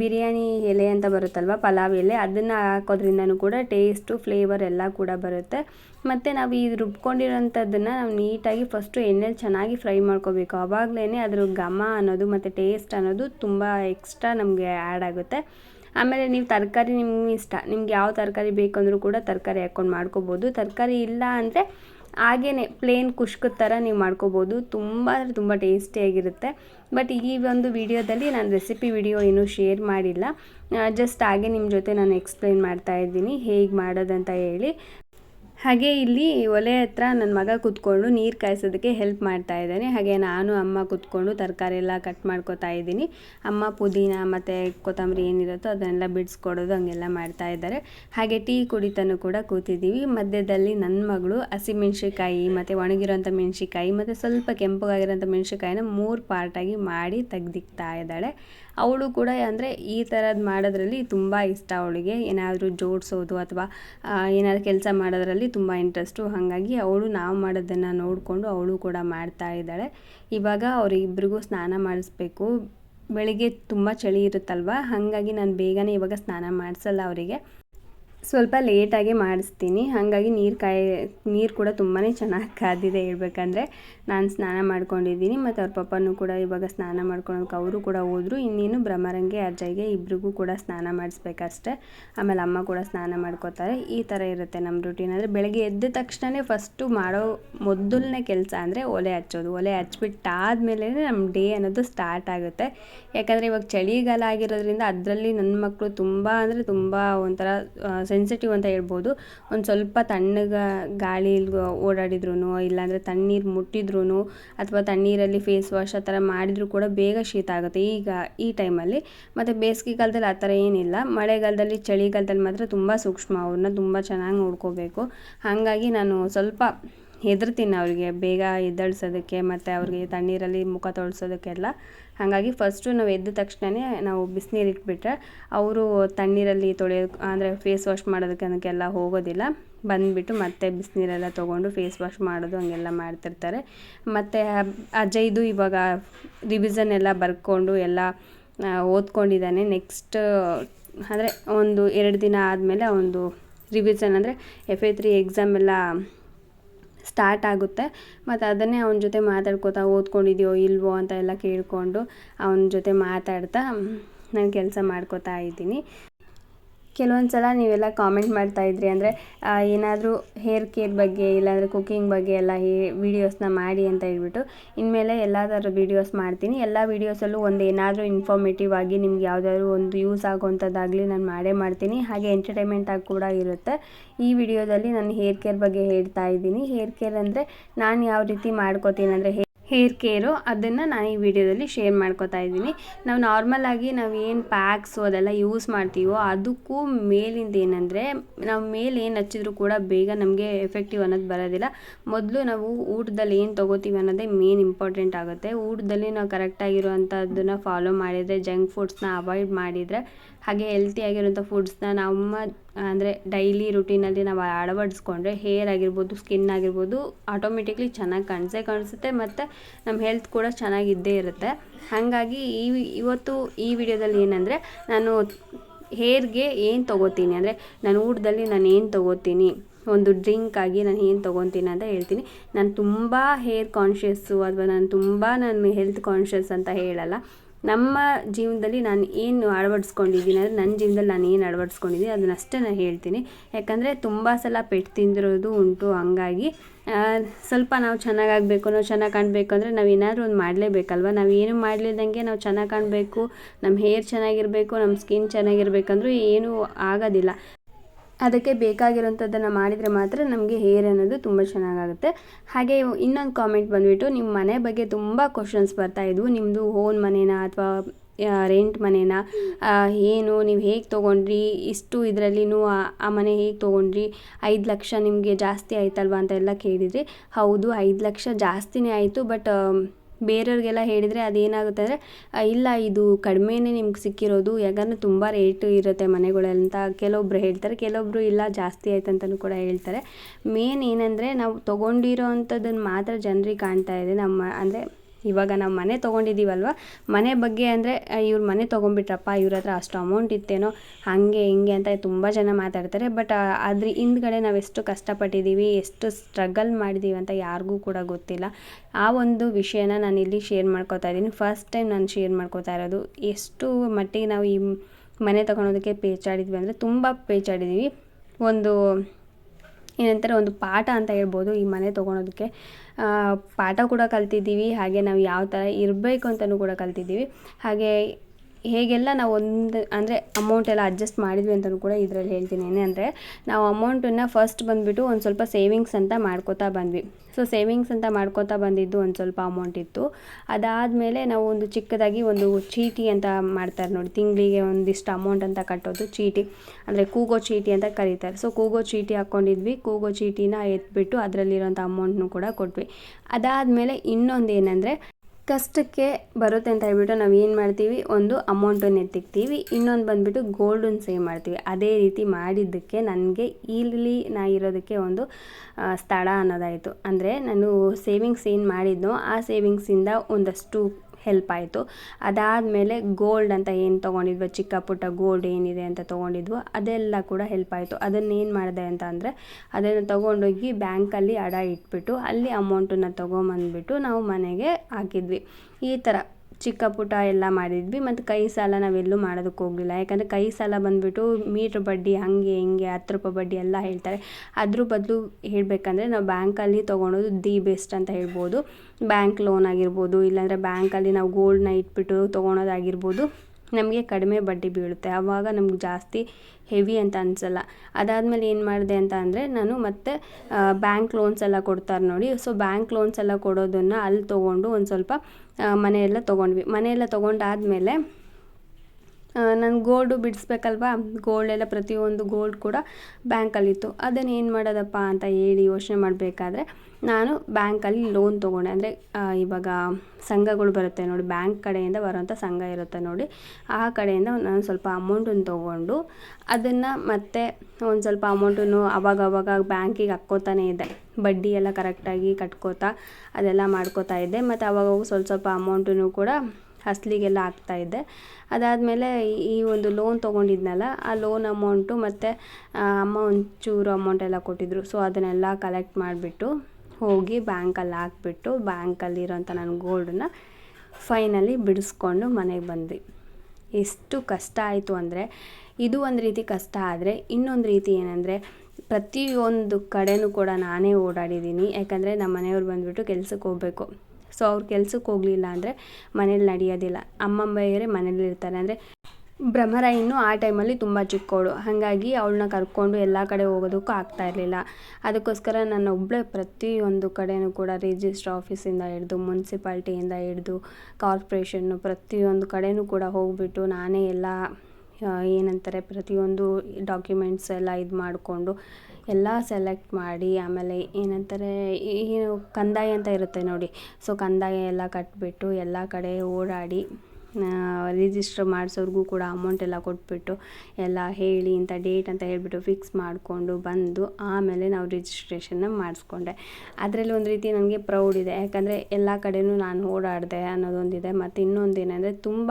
ಬಿರಿಯಾನಿ ಎಲೆ ಅಂತ ಬರುತ್ತಲ್ವ, ಪಲಾವ್ ಎಲೆ, ಅದನ್ನು ಹಾಕೋದ್ರಿಂದನೂ ಕೂಡ ಟೇಸ್ಟು ಫ್ಲೇವರ್ ಎಲ್ಲ ಕೂಡ ಬರುತ್ತೆ. ಮತ್ತು ನಾವು ಈ ರುಬ್ಕೊಂಡಿರೋಂಥದ್ದನ್ನು ನಾವು ನೀಟಾಗಿ ಫಸ್ಟು ಎಣ್ಣೆಲಿ ಚೆನ್ನಾಗಿ ಫ್ರೈ ಮಾಡ್ಕೋಬೇಕು. ಆವಾಗಲೇ ಅದ್ರ ಘಮ ಅನ್ನೋದು ಮತ್ತು ಟೇಸ್ಟ್ ಅನ್ನೋದು ತುಂಬ ಎಕ್ಸ್ಟ್ರಾ ನಮಗೆ ಆ್ಯಡ್ ಆಗುತ್ತೆ. ಆಮೇಲೆ ನೀವು ತರಕಾರಿ ನಿಮ್ಗೆ ಇಷ್ಟ, ನಿಮ್ಗೆ ಯಾವ ತರಕಾರಿ ಬೇಕಂದರೂ ಕೂಡ ತರಕಾರಿ ಹಾಕ್ಕೊಂಡು ಮಾಡ್ಕೋಬೋದು. ತರಕಾರಿ ಇಲ್ಲ ಅಂದರೆ ಹಾಗೇ ಪ್ಲೇನ್ ಕುಷ್ಕದ ಥರ ನೀವು ಮಾಡ್ಕೋಬೋದು. ತುಂಬ ಅಂದರೆ ತುಂಬ ಟೇಸ್ಟಿಯಾಗಿರುತ್ತೆ ಬಟ್ ಈ ಒಂದು ವಿಡಿಯೋದಲ್ಲಿ ನಾನು ರೆಸಿಪಿ ವಿಡಿಯೋ ಏನೂ ಶೇರ್ ಮಾಡಿಲ್ಲ. ಜಸ್ಟ್ ಹಾಗೆ ನಿಮ್ಮ ಜೊತೆ ನಾನು ಎಕ್ಸ್ಪ್ಲೈನ್ ಮಾಡ್ತಾ ಇದ್ದೀನಿ. ಹೇಗೆ ಮಾಡೋದಂತ ಹೇಳಿ. ಹಾಗೆ ಇಲ್ಲಿ ಒಲೆ ಹತ್ರ ನನ್ನ ಮಗ ಕೂತ್ಕೊಂಡು ನೀರು ಕಾಯಿಸೋದಕ್ಕೆ ಹೆಲ್ಪ್ ಮಾಡ್ತಾ ಇದ್ದಾನೆ. ಹಾಗೆ ನಾನು, ಅಮ್ಮ ಕೂತ್ಕೊಂಡು ತರಕಾರಿ ಎಲ್ಲ ಕಟ್ ಮಾಡ್ಕೋತಾ ಇದ್ದೀನಿ. ಅಮ್ಮ ಪುದೀನ ಮತ್ತು ಕೊತ್ತಂಬರಿ ಏನಿರುತ್ತೋ ಅದನ್ನೆಲ್ಲ ಬಿಡಿಸ್ಕೊಡೋದು ಹಂಗೆಲ್ಲ ಮಾಡ್ತಾ ಇದ್ದಾರೆ. ಹಾಗೆ ಟೀ ಕುಡಿತನೂ ಕೂಡ ಕೂತಿದ್ದೀವಿ. ಮಧ್ಯದಲ್ಲಿ ನನ್ನ ಮಗಳು ಹಸಿಮೆಣ್ಸಿಕಾಯಿ ಮತ್ತು ಒಣಗಿರೋಂಥ ಮೆಣ್ಸಿಕಾಯಿ ಮತ್ತು ಸ್ವಲ್ಪ ಕೆಂಪಗಾಗಿರೋಂಥ ಮೆಣ್ಸಿಕಾಯಿನ ಮೂರು ಪಾರ್ಟಾಗಿ ಮಾಡಿ ತೆಗ್ದಿಕ್ತಾ ಇದ್ದಾಳೆ. ಅವಳು ಕೂಡ ಅಂದರೆ ಈ ಥರದ್ದು ಮಾಡೋದ್ರಲ್ಲಿ ತುಂಬ ಇಷ್ಟ ಅವಳಿಗೆ. ಏನಾದರೂ ಜೋಡಿಸೋದು ಅಥವಾ ಏನಾದರೂ ಕೆಲಸ ಮಾಡೋದ್ರಲ್ಲಿ ತುಂಬ ಇಂಟ್ರೆಸ್ಟು ಹಾಗಾಗಿ ಅವಳು ನಾವು ಮಾಡೋದನ್ನು ನೋಡಿಕೊಂಡು ಅವಳು ಕೂಡ ಮಾಡ್ತಾ ಇದ್ದಾಳೆ. ಇವಾಗ ಅವರಿಬ್ರಿಗೂ ಸ್ನಾನ ಮಾಡಿಸ್ಬೇಕು. ಬೆಳಿಗ್ಗೆ ತುಂಬ ಚಳಿ ಇರುತ್ತಲ್ವ? ಹಾಗಾಗಿ ನಾನು ಬೇಗನೆ ಇವಾಗ ಸ್ನಾನ ಮಾಡಿಸಲ್ಲ ಅವರಿಗೆ. ಸ್ವಲ್ಪ ಲೇಟಾಗಿ ಮಾಡಿಸ್ತೀನಿ. ಹಾಗಾಗಿ ನೀರು ಕಾಯಿ, ನೀರು ಕೂಡ ತುಂಬಾ ಚೆನ್ನಾಗಿ ಕಾದಿದೆ ಹೇಳ್ಬೇಕಂದ್ರೆ. ನಾನು ಸ್ನಾನ ಮಾಡ್ಕೊಂಡಿದ್ದೀನಿ ಮತ್ತು ಅವ್ರ ಪಪ್ಪನೂ ಕೂಡ ಇವಾಗ ಸ್ನಾನ ಮಾಡ್ಕೊಳೋಕೆ ಅವರು ಕೂಡ ಹೋದರು. ಇನ್ನೇನು ಬ್ರಹ್ಮರಂಗೆ ಅಜ್ಜಿಗೆ ಇಬ್ರಿಗೂ ಕೂಡ ಸ್ನಾನ ಮಾಡಿಸ್ಬೇಕಷ್ಟೆ. ಆಮೇಲೆ ಅಮ್ಮ ಕೂಡ ಸ್ನಾನ ಮಾಡ್ಕೋತಾರೆ. ಈ ಥರ ಇರುತ್ತೆ ನಮ್ಮ ರುಟೀನ್ ಅಂದರೆ ಬೆಳಗ್ಗೆ ಎದ್ದ ತಕ್ಷಣವೇ ಫಸ್ಟು ಮಾಡೋ ಮೊದಲನೇ ಕೆಲಸ ಅಂದರೆ ಒಲೆ ಹಚ್ಚೋದು. ಒಲೆ ಹಚ್ಬಿಟ್ಟಾದ್ಮೇಲೆ ನಮ್ಮ ಡೇ ಅನ್ನೋದು ಸ್ಟಾರ್ಟ್ ಆಗುತ್ತೆ. ಯಾಕಂದರೆ ಇವಾಗ ಚಳಿಗಾಲ ಆಗಿರೋದ್ರಿಂದ ಅದರಲ್ಲಿ ನನ್ನ ಮಕ್ಕಳು ತುಂಬ ಅಂದರೆ ತುಂಬ ಒಂಥರ ಸೆನ್ಸಿಟಿವ್ ಅಂತ ಹೇಳ್ಬೋದು. ಒಂದು ಸ್ವಲ್ಪ ತಣ್ಣಗೆ ಗಾಳಿ ಓಡಾಡಿದ್ರು ಇಲ್ಲಾಂದರೆ ತಣ್ಣೀರು ಮುಟ್ಟಿದ್ರು ಅಥವಾ ತಣ್ಣೀರಲ್ಲಿ ಫೇಸ್ ವಾಶ್ ಆ ಥರ ಮಾಡಿದರೂ ಕೂಡ ಬೇಗ ಶೀತ ಆಗುತ್ತೆ. ಈಗ ಈ ಟೈಮಲ್ಲಿ ಮತ್ತು ಬೇಸಿಗೆ ಕಾಲದಲ್ಲಿ ಆ ಥರ ಏನಿಲ್ಲ. ಮಳೆಗಾಲದಲ್ಲಿ, ಚಳಿಗಾಲದಲ್ಲಿ ಮಾತ್ರ ತುಂಬ ಸೂಕ್ಷ್ಮ ಅವ್ರನ್ನ ತುಂಬ ಚೆನ್ನಾಗಿ ನೋಡ್ಕೋಬೇಕು. ಹಾಗಾಗಿ ನಾನು ಸ್ವಲ್ಪ ಹೆದರ್ತೀನಿ ಅವರಿಗೆ. ಬೇಗ ಎದ್ದಳ್ಸೋದಕ್ಕೆ ಮತ್ತು ಅವ್ರಿಗೆ ತಣ್ಣೀರಲ್ಲಿ ಮುಖ ತೊಳ್ಸೋದಕ್ಕೆಲ್ಲ. ಹಾಗಾಗಿ ಫಸ್ಟು ನಾವು ಎದ್ದ ತಕ್ಷಣವೇ ನಾವು ಬಿಸಿನೀರು ಇಟ್ಬಿಟ್ರೆ ಅವರು ತಣ್ಣೀರಲ್ಲಿ ತೊಳೆಯೋ ಅಂದರೆ ಫೇಸ್ ವಾಶ್ ಮಾಡೋದಕ್ಕೆ ಹೋಗೋದಿಲ್ಲ. ಬಂದುಬಿಟ್ಟು ಮತ್ತೆ ಬಿಸಿನೀರೆಲ್ಲ ತೊಗೊಂಡು ಫೇಸ್ ವಾಶ್ ಮಾಡೋದು ಹಂಗೆಲ್ಲ ಮಾಡ್ತಿರ್ತಾರೆ. ಮತ್ತು ಅಜಯ್ದು ಇವಾಗ ರಿವಿಸನ್ ಎಲ್ಲ ಬರ್ಕೊಂಡು ಎಲ್ಲ ಓದ್ಕೊಂಡಿದ್ದಾನೆ. ನೆಕ್ಸ್ಟ್ ಅಂದರೆ ಒಂದು ಎರಡು ದಿನ ಆದಮೇಲೆ ಒಂದು ರಿವಿಸನ್ ಅಂದರೆ ಎಫ್ ಎ ತ್ರೀ ಎಕ್ಸಾಮ್ ಎಲ್ಲ ಸ್ಟಾರ್ಟ್ ಆಗುತ್ತೆ. ಮತ್ತು ಅದನ್ನೇ ಅವನ ಜೊತೆ ಮಾತಾಡ್ಕೋತಾ ಓದ್ಕೊಂಡಿದ್ಯೋ ಇಲ್ವೋ ಅಂತ ಎಲ್ಲ ಕೇಳಿಕೊಂಡು ಅವನ ಜೊತೆ ಮಾತಾಡ್ತಾ ನಾನು ಕೆಲಸ ಮಾಡ್ಕೋತಾ ಇದ್ದೀನಿ. ಕೆಲವೊಂದು ಸಲ ನೀವೆಲ್ಲ ಕಾಮೆಂಟ್ ಮಾಡ್ತಾ ಇದ್ರಿ ಅಂದರೆ ಏನಾದರೂ ಹೇರ್ ಕೇರ್ ಬಗ್ಗೆ ಇಲ್ಲಾಂದರೆ ಕುಕ್ಕಿಂಗ್ ಬಗ್ಗೆ ಎಲ್ಲ ಹೇ ವೀಡಿಯೋಸ್ನ ಮಾಡಿ ಅಂತ ಹೇಳ್ಬಿಟ್ಟು, ಇನ್ಮೇಲೆ ಎಲ್ಲ ಥರದ ವೀಡಿಯೋಸ್ ಮಾಡ್ತೀನಿ. ಎಲ್ಲ ವೀಡಿಯೋಸಲ್ಲೂ ಒಂದು ಏನಾದರೂ ಇನ್ಫಾರ್ಮೇಟಿವ್ ಆಗಿ ನಿಮ್ಗೆ ಯಾವುದಾದ್ರು ಒಂದು ಯೂಸ್ ಆಗುವಂಥದ್ದಾಗಲಿ ನಾನು ಮಾಡೇ ಮಾಡ್ತೀನಿ. ಹಾಗೆ ಎಂಟರ್ಟೈನ್ಮೆಂಟ್ ಆಗಿ ಕೂಡ ಇರುತ್ತೆ. ಈ ವಿಡಿಯೋದಲ್ಲಿ ನಾನು ಹೇರ್ ಕೇರ್ ಬಗ್ಗೆ ಹೇಳ್ತಾ ಇದ್ದೀನಿ. ಹೇರ್ ಕೇರ್ ಅಂದರೆ ನಾನು ಯಾವ ರೀತಿ ಮಾಡ್ಕೋತೀನಿ ಅಂದರೆ ಹೇರ್ ಕೇರು ಅದನ್ನು ನಾನು ಈ ವಿಡಿಯೋದಲ್ಲಿ ಶೇರ್ ಮಾಡ್ಕೋತಾ ಇದ್ದೀನಿ. ನಾವು ನಾರ್ಮಲ್ ಆಗಿ ನಾವು ಏನು ಪ್ಯಾಕ್ಸು ಅದೆಲ್ಲ ಯೂಸ್ ಮಾಡ್ತೀವೋ ಅದಕ್ಕೂ ಮೇಲಿಂದ ಏನಂದರೆ ನಾವು ಮೇಲೆ ಏನು ಹಚ್ಚಿದ್ರು ಕೂಡ ಬೇಗ ನಮಗೆ ಎಫೆಕ್ಟಿವ್ ಅನ್ನೋದು ಬರೋದಿಲ್ಲ. ಮೊದಲು ನಾವು ಊಟದಲ್ಲಿ ಏನು ತೊಗೋತೀವಿ ಅನ್ನೋದೇ ಮೇನ್ ಇಂಪಾರ್ಟೆಂಟ್ ಆಗುತ್ತೆ. ಊಟದಲ್ಲಿ ನಾವು ಕರೆಕ್ಟಾಗಿರುವಂಥದ್ದನ್ನು ಫಾಲೋ ಮಾಡಿದರೆ ಜಂಕ್ ಫುಡ್ಸ್ನ ಅವಾಯ್ಡ್ ಮಾಡಿದರೆ ಹಾಗೆ ಹೆಲ್ತಿಯಾಗಿರೋಂಥ ಫುಡ್ಸ್ನ ನಮ್ಮ, ಅಂದರೆ ಡೈಲಿ ರುಟೀನಲ್ಲಿ ನಾವು ಅಳವಡಿಸ್ಕೊಂಡ್ರೆ ಹೇರ್ ಆಗಿರ್ಬೋದು ಸ್ಕಿನ್ ಆಗಿರ್ಬೋದು ಆಟೋಮೆಟಿಕ್ಲಿ ಚೆನ್ನಾಗಿ ಕಾಣಿಸೇ ಕಾಣಿಸುತ್ತೆ ಮತ್ತು ನಮ್ಮ ಹೆಲ್ತ್ ಕೂಡ ಚೆನ್ನಾಗಿದ್ದೇ ಇರುತ್ತೆ. ಹಾಗಾಗಿ ಈ ಇವತ್ತು ಈ ವಿಡಿಯೋದಲ್ಲಿ ಏನಂದರೆ ನಾನು ಹೇರ್ಗೆ ಏನು ತೊಗೋತೀನಿ ಅಂದರೆ ನಾನು ಊಟದಲ್ಲಿ ನಾನು ಏನು ತೊಗೋತೀನಿ, ಒಂದು ಡ್ರಿಂಕ್ ಆಗಿ ನಾನು ಏನು ತೊಗೊತೀನಿ ಅಂತ ಹೇಳ್ತೀನಿ. ನಾನು ತುಂಬ ಹೇರ್ ಕಾನ್ಷಿಯಸ್ಸು ಅಥವಾ ನಾನು ತುಂಬ ನಾನು ಹೆಲ್ತ್ ಕಾನ್ಷಿಯಸ್ ಅಂತ ಹೇಳಲ್ಲ. ನಮ್ಮ ಜೀವನದಲ್ಲಿ ನಾನು ಏನು ಅಳವಡಿಸ್ಕೊಂಡಿದ್ದೀನಿ ಅಂದರೆ ನನ್ನ ಜೀವನದಲ್ಲಿ ನಾನು ಏನು ಅಳವಡಿಸ್ಕೊಂಡಿದ್ದೀನಿ ಅದನ್ನಷ್ಟೇ ನಾನು ಹೇಳ್ತೀನಿ. ಯಾಕಂದರೆ ತುಂಬ ಸಲ ಪೆಟ್ಟು ತಿಂದಿರೋದು ಉಂಟು, ಹಂಗಾಗಿ ಸ್ವಲ್ಪ ನಾವು ಚೆನ್ನಾಗಾಗಬೇಕು ನಾವು ಚೆನ್ನಾಗಿ ಕಾಣಬೇಕು ಅಂದರೆ ನಾವು ಏನಾದರೂ ಒಂದು ಮಾಡಲೇಬೇಕಲ್ವ? ನಾವು ಏನು ಮಾಡಲಿದ್ದಂಗೆ ನಾವು ಚೆನ್ನಾಗಿ ಕಾಣಬೇಕು ನಮ್ಮ ಹೇರ್ ಚೆನ್ನಾಗಿರಬೇಕು ನಮ್ಮ ಸ್ಕಿನ್ ಚೆನ್ನಾಗಿರ್ಬೇಕಂದ್ರೂ ಏನೂ ಆಗೋದಿಲ್ಲ. ಅದಕ್ಕೆ ಬೇಕಾಗಿರೋಂಥದ್ದನ್ನು ಮಾಡಿದರೆ ಮಾತ್ರ ನಮಗೆ ಹೇರ್ ಅನ್ನೋದು ತುಂಬ ಚೆನ್ನಾಗಾಗುತ್ತೆ. ಹಾಗೆ ಇನ್ನೊಂದು ಕಾಮೆಂಟ್ ಬಂದುಬಿಟ್ಟು ನಿಮ್ಮ ಮನೆ ಬಗ್ಗೆ ತುಂಬ ಕ್ವಶನ್ಸ್ ಬರ್ತಾಯಿದ್ವು ನಿಮ್ಮದು ಓನ್ ಮನೇನಾ ಅಥವಾ ರೆಂಟ್ ಮನೇನ? ಏನು, ನೀವು ಹೇಗೆ ತೊಗೊಂಡ್ರಿ? ಇಷ್ಟು ಇದರಲ್ಲಿನೂ ಆ ಮನೆ ಹೇಗೆ ತೊಗೊಂಡ್ರಿ? ಐದು ಲಕ್ಷ ನಿಮಗೆ ಜಾಸ್ತಿ ಆಯ್ತಲ್ವಾ ಅಂತ ಎಲ್ಲ ಕೇಳಿದ್ರಿ. ಹೌದು, ಐದು ಲಕ್ಷ ಜಾಸ್ತಿನೇ ಆಯಿತು ಬಟ್ ಬೇರೆಯವ್ರಿಗೆಲ್ಲ ಹೇಳಿದರೆ ಅದೇನಾಗುತ್ತೆ ಅಂದರೆ ಇಲ್ಲ, ಇದು ಕಡಿಮೆನೇ ನಿಮ್ಗೆ ಸಿಕ್ಕಿರೋದು, ಯಾಕಂದರೆ ತುಂಬ ರೇಟು ಇರುತ್ತೆ ಮನೆಗಳಂತ ಕೆಲವೊಬ್ರು ಹೇಳ್ತಾರೆ. ಕೆಲವೊಬ್ರು ಇಲ್ಲ, ಜಾಸ್ತಿ ಆಯ್ತು ಅಂತಲೂ ಕೂಡ ಹೇಳ್ತಾರೆ. ಮೇನ್ ಏನಂದರೆ ನಾವು ತೊಗೊಂಡಿರೋ ಅಂಥದ್ದನ್ನು ಮಾತ್ರ ಜನ್ರಿಗೆ ಕಾಣ್ತಾ ಇದೆ. ನಮ್ಮ, ಅಂದರೆ ಇವಾಗ ನಾವು ಮನೆ ತೊಗೊಂಡಿದ್ದೀವಲ್ವ ಮನೆ ಬಗ್ಗೆ ಅಂದರೆ ಇವ್ರು ಮನೆ ತೊಗೊಂಡ್ಬಿಟ್ರಪ್ಪ, ಇವ್ರ ಹತ್ರ ಅಷ್ಟು ಅಮೌಂಟ್ ಇತ್ತೇನೋ, ಹಾಗೆ ಹಿಂಗೆ ಅಂತ ತುಂಬ ಜನ ಮಾತಾಡ್ತಾರೆ. ಬಟ್ ಅದ್ರ ಹಿಂದ್ಗಡೆ ನಾವು ಎಷ್ಟು ಕಷ್ಟಪಟ್ಟಿದ್ದೀವಿ ಎಷ್ಟು ಸ್ಟ್ರಗಲ್ ಮಾಡಿದ್ದೀವಿ ಅಂತ ಯಾರಿಗೂ ಕೂಡ ಗೊತ್ತಿಲ್ಲ. ಆ ಒಂದು ವಿಷಯನ ನಾನು ಇಲ್ಲಿ ಶೇರ್ ಮಾಡ್ಕೋತಾ ಇದ್ದೀನಿ. ಫಸ್ಟ್ ಟೈಮ್ ನಾನು ಶೇರ್ ಮಾಡ್ಕೋತಾ ಇರೋದು, ಎಷ್ಟು ಮಟ್ಟಿಗೆ ನಾವು ಈ ಮನೆ ತೊಗೊಳೋದಕ್ಕೆ ಪೇಚಾಡಿದ್ವಿ ಅಂದರೆ ತುಂಬ ಪೇಚಾಡಿದ್ದೀವಿ ಒಂದು, ಏನಂತಾರೆ, ಒಂದು ಪಾಠ ಅಂತ ಹೇಳ್ಬೋದು ಈ ಮನೆ ತೊಗೊಳೋದಕ್ಕೆ. ಪಾಠ ಕೂಡ ಕಲ್ತಿದ್ದೀವಿ. ಹಾಗೆ ನಾವು ಯಾವ ಥರ ಇರಬೇಕು ಅಂತಲೂ ಕೂಡ ಕಲ್ತಿದ್ದೀವಿ. ಹಾಗೆ ಹೇಗೆಲ್ಲ ನಾವು ಒಂದು, ಅಂದರೆ ಅಮೌಂಟ್ ಎಲ್ಲ ಅಡ್ಜಸ್ಟ್ ಮಾಡಿದ್ವಿ ಅಂತಲೂ ಕೂಡ ಇದರಲ್ಲಿ ಹೇಳ್ತೀನಿ. ಏನಂದರೆ ನಾವು ಅಮೌಂಟನ್ನು ಫಸ್ಟ್ ಬಂದುಬಿಟ್ಟು ಒಂದು ಸ್ವಲ್ಪ ಸೇವಿಂಗ್ಸ್ ಅಂತ ಮಾಡ್ಕೋತಾ ಬಂದ್ವಿ. ಸೊ ಸೇವಿಂಗ್ಸ್ ಅಂತ ಮಾಡ್ಕೋತಾ ಬಂದಿದ್ದು ಒಂದು ಸ್ವಲ್ಪ ಅಮೌಂಟ್ ಇತ್ತು. ಅದಾದಮೇಲೆ ನಾವು ಒಂದು ಚಿಕ್ಕದಾಗಿ ಒಂದು ಚೀಟಿ ಅಂತ ಮಾಡ್ತಾರೆ ನೋಡಿ, ತಿಂಗಳಿಗೆ ಒಂದಿಷ್ಟು ಅಮೌಂಟ್ ಅಂತ ಕಟ್ಟೋದು ಚೀಟಿ. ಅಂದರೆ ಕೂಗೋ ಚೀಟಿ ಅಂತ ಕರೀತಾರೆ. ಸೊ ಕೂಗೋ ಚೀಟಿ ಹಾಕ್ಕೊಂಡಿದ್ವಿ ಕೂಗೋ ಚೀಟಿನ ಎತ್ಬಿಟ್ಟು ಅದರಲ್ಲಿರೋಂಥ ಅಮೌಂಟ್ನು ಕೂಡ ಕೊಟ್ವಿ. ಅದಾದಮೇಲೆ ಇನ್ನೊಂದು ಏನಂದರೆ ಕಷ್ಟಕ್ಕೆ ಬರುತ್ತೆ ಅಂತ ಹೇಳ್ಬಿಟ್ಟು ನಾವು ಏನು ಮಾಡ್ತೀವಿ? ಒಂದು ಅಮೌಂಟನ್ನು ಎತ್ತಿಕ್ತೀವಿ. ಇನ್ನೊಂದು ಬಂದುಬಿಟ್ಟು ಗೋಲ್ಡನ್ನು ಸೇವ್ ಮಾಡ್ತೀವಿ. ಅದೇ ರೀತಿ ಮಾಡಿದ್ದಕ್ಕೆ ನನಗೆ ಇಲ್ಲಿ ನಾ ಇರೋದಕ್ಕೆ ಒಂದು ಸ್ಥಳ ಅನ್ನೋದಾಯಿತು. ಅಂದರೆ ನಾನು ಸೇವಿಂಗ್ಸ್ ಏನು ಮಾಡಿದ್ನೋ, ಆ ಸೇವಿಂಗ್ಸಿಂದ ಒಂದಷ್ಟು ಹೆಲ್ಪ್ ಆಯಿತು. ಅದಾದಮೇಲೆ ಗೋಲ್ಡ್ ಅಂತ ಏನು ತೊಗೊಂಡಿದ್ವೋ, ಚಿಕ್ಕ ಪುಟ್ಟ ಗೋಲ್ಡ್ ಏನಿದೆ ಅಂತ ತೊಗೊಂಡಿದ್ವೋ, ಅದೆಲ್ಲ ಕೂಡ ಹೆಲ್ಪ್ ಆಯಿತು. ಅದನ್ನೇನು ಮಾಡಿದೆ ಅಂತ ಅಂದರೆ, ಅದನ್ನು ತೊಗೊಂಡೋಗಿ ಬ್ಯಾಂಕಲ್ಲಿ ಅಡ ಇಟ್ಬಿಟ್ಟು, ಅಲ್ಲಿ ಅಮೌಂಟನ್ನು ತೊಗೊಂಬಂದ್ಬಿಟ್ಟು ನಾವು ಮನೆಗೆ ಹಾಕಿದ್ವಿ. ಈ ಥರ ಚಿಕ್ಕ ಪುಟ್ಟ ಎಲ್ಲ ಮಾಡಿದ್ವಿ. ಮತ್ತು ಕೈ ಸಾಲ ನಾವೆಲ್ಲೂ ಮಾಡೋದಕ್ಕೆ ಹೋಗಲಿಲ್ಲ. ಯಾಕಂದರೆ ಕೈ ಸಾಲ ಬಂದುಬಿಟ್ಟು ಮೀಟ್ರ್ ಬಡ್ಡಿ, ಹಾಗೆ ಹಿಂಗೆ ಹತ್ತು ರೂಪಾಯಿ ಬಡ್ಡಿ ಎಲ್ಲ ಹೇಳ್ತಾರೆ. ಅದ್ರ ಬದಲು ಹೇಳಬೇಕಂದ್ರೆ ನಾವು ಬ್ಯಾಂಕಲ್ಲಿ ತೊಗೊಳೋದು ದಿ ಬೆಸ್ಟ್ ಅಂತ ಹೇಳ್ಬೋದು. ಬ್ಯಾಂಕ್ ಲೋನ್ ಆಗಿರ್ಬೋದು, ಇಲ್ಲಾಂದರೆ ಬ್ಯಾಂಕಲ್ಲಿ ನಾವು ಗೋಲ್ಡ್ನ ಇಟ್ಬಿಟ್ಟು ತೊಗೊಳೋದಾಗಿರ್ಬೋದು, ನಮಗೆ ಕಡಿಮೆ ಬಡ್ಡಿ ಬೀಳುತ್ತೆ. ಆವಾಗ ನಮ್ಗೆ ಜಾಸ್ತಿ ಹೆವಿ ಅಂತ ಅನಿಸಲ್ಲ. ಅದಾದಮೇಲೆ ಏನು ಮಾಡಿದೆ ಅಂತ ಅಂದರೆ ನಾನು ಮತ್ತೆ ಬ್ಯಾಂಕ್ ಲೋನ್ಸ್ ಎಲ್ಲ ಕೊಡ್ತಾರೆ ನೋಡಿ. ಸೊ ಬ್ಯಾಂಕ್ ಲೋನ್ಸ್ ಎಲ್ಲ ಕೊಡೋದನ್ನು ಅಲ್ಲಿ ತೊಗೊಂಡು ಒಂದು ಸ್ವಲ್ಪ ಮನೆಯೆಲ್ಲ ತೊಗೊಂಡ್ವಿ. ಮನೆಯೆಲ್ಲ ತೊಗೊಂಡಾದಮೇಲೆ ನಾನು ಗೋಲ್ಡು ಬಿಡಿಸ್ಬೇಕಲ್ವಾ? ಗೋಲ್ಡೆಲ್ಲ ಪ್ರತಿಯೊಂದು ಗೋಲ್ಡ್ ಕೂಡ ಬ್ಯಾಂಕಲ್ಲಿತ್ತು ಅದನ್ನು ಏನು ಮಾಡೋದಪ್ಪ ಅಂತ ಹೇಳಿ ಯೋಚನೆ ಮಾಡಬೇಕಾದ್ರೆ ನಾನು ಬ್ಯಾಂಕಲ್ಲಿ ಲೋನ್ ತೊಗೊಂಡೆ. ಅಂದರೆ ಇವಾಗ ಸಂಘಗಳು ಬರುತ್ತೆ ನೋಡಿ, ಬ್ಯಾಂಕ್ ಕಡೆಯಿಂದ ಬರೋಂಥ ಸಂಘ ಇರುತ್ತೆ ನೋಡಿ. ಆ ಕಡೆಯಿಂದ ನಾನು ಸ್ವಲ್ಪ ಅಮೌಂಟನ್ನು ತೊಗೊಂಡು ಅದನ್ನು ಮತ್ತೆ ಒಂದು ಸ್ವಲ್ಪ ಅಮೌಂಟನ್ನು ಅವಾಗ ಅವಾಗ ಬ್ಯಾಂಕಿಗೆ ಹಾಕ್ಕೋತಾನೆ ಇದೆ ಬಡ್ಡಿ ಎಲ್ಲ ಕರೆಕ್ಟಾಗಿ ಕಟ್ಕೋತಾ ಅದೆಲ್ಲ ಮಾಡ್ಕೋತಾ ಇದ್ದೆ. ಮತ್ತು ಅವಾಗವಾಗ ಸ್ವಲ್ಪ ಸ್ವಲ್ಪ ಅಮೌಂಟನ್ನು ಕೂಡ ಹಸ್ಲಿಗೆಲ್ಲ ಹಾಕ್ತಾಯಿದ್ದೆ ಅದಾದಮೇಲೆ ಈ ಒಂದು ಲೋನ್ ತೊಗೊಂಡಿದ್ನಲ್ಲ, ಆ ಲೋನ್ ಅಮೌಂಟು ಮತ್ತು ಅಮ್ಮ ಒಂಚೂರು ಅಮೌಂಟ್ ಎಲ್ಲ ಕೊಟ್ಟಿದ್ದರು ಸೊ, ಅದನ್ನೆಲ್ಲ ಕಲೆಕ್ಟ್ ಮಾಡಿಬಿಟ್ಟು ಹೋಗಿ ಬ್ಯಾಂಕಲ್ಲಿ ಹಾಕ್ಬಿಟ್ಟು ಬ್ಯಾಂಕಲ್ಲಿರೋಂಥ ನನ್ನ ಗೋಲ್ಡನ್ನ ಫೈನಲಿ ಬಿಡಿಸ್ಕೊಂಡು ಮನೆಗೆ ಬಂದ್ವಿ. ಎಷ್ಟು ಕಷ್ಟ ಆಯಿತು ಅಂದರೆ, ಇದು ಒಂದು ರೀತಿ ಕಷ್ಟ ಆದರೆ, ಇನ್ನೊಂದು ರೀತಿ ಏನಂದರೆ, ಪ್ರತಿಯೊಂದು ಕಡೆನೂ ಕೂಡ ನಾನೇ ಓಡಾಡಿದ್ದೀನಿ. ಯಾಕಂದರೆ ನಮ್ಮ ಮನೆಯವ್ರು ಬಂದುಬಿಟ್ಟು ಕೆಲ್ಸಕ್ಕೆ ಹೋಗಬೇಕು. ಸೊ ಅವ್ರು ಕೆಲ್ಸಕ್ಕೆ ಹೋಗಲಿಲ್ಲ ಅಂದರೆ ಮನೇಲಿ ನಡೆಯೋದಿಲ್ಲ. ಅಮ್ಮಮ್ಮಯ್ಯರೇ ಮನೇಲಿ ಇರ್ತಾರೆ. ಅಂದರೆ ಭ್ರಮರ ಇನ್ನೂ ಆ ಟೈಮಲ್ಲಿ ತುಂಬ ಚಿಕ್ಕವಳು ಹಾಗಾಗಿ ಅವಳನ್ನ ಕರ್ಕೊಂಡು ಎಲ್ಲ ಕಡೆ ಹೋಗೋದಕ್ಕೂ ಆಗ್ತಾ ಇರಲಿಲ್ಲ. ಅದಕ್ಕೋಸ್ಕರ ನಾನು ಒಬ್ಬಳೇ ಪ್ರತಿಯೊಂದು ಕಡೆಯೂ ಕೂಡ ರಿಜಿಸ್ಟ್ರ್ ಆಫೀಸಿಂದ ಹಿಡ್ದು, ಮುನ್ಸಿಪಾಲ್ಟಿಯಿಂದ ಹಿಡಿದು, ಕಾರ್ಪೊರೇಷನ್ನು ಪ್ರತಿಯೊಂದು ಕಡೆಯೂ ಕೂಡ ಹೋಗಿಬಿಟ್ಟು ನಾನೇ ಎಲ್ಲ ಏನಂತಾರೆ ಪ್ರತಿಯೊಂದು ಡಾಕ್ಯುಮೆಂಟ್ಸ್ ಎಲ್ಲ ಇದು ಮಾಡಿಕೊಂಡು ಎಲ್ಲ ಸೆಲೆಕ್ಟ್ ಮಾಡಿ ಆಮೇಲೆ ಏನಂತಾರೆ, ಏನು ಕಂದಾಯ ಅಂತ ಇರುತ್ತೆ ನೋಡಿ. ಸೊ, ಕಂದಾಯ ಎಲ್ಲ ಕಟ್ಟಿಬಿಟ್ಟು ಎಲ್ಲ ಕಡೆ ಓಡಾಡಿ ರಿಜಿಸ್ಟರ್ ಮಾಡಿಸೋರ್ಗೂ ಕೂಡ ಅಮೌಂಟ್ ಎಲ್ಲ ಕೊಟ್ಬಿಟ್ಟು ಎಲ್ಲ ಹೇಳಿ ಇಂಥ ಡೇಟ್ ಅಂತ ಹೇಳಿಬಿಟ್ಟು ಫಿಕ್ಸ್ ಮಾಡಿಕೊಂಡು ಬಂದು ಆಮೇಲೆ ನಾವು ರಿಜಿಸ್ಟ್ರೇಷನ್ನ ಮಾಡಿಸ್ಕೊಂಡೆ. ಅದರಲ್ಲಿ ಒಂದು ರೀತಿ ನನಗೆ ಪ್ರೌಡ್ ಇದೆ. ಯಾಕಂದರೆ ಎಲ್ಲ ಕಡೆಯೂ ನಾನು ಓಡಾಡಿದೆ ಅನ್ನೋದೊಂದಿದೆ. ಮತ್ತು ಇನ್ನೊಂದು ಏನಂದರೆ ತುಂಬ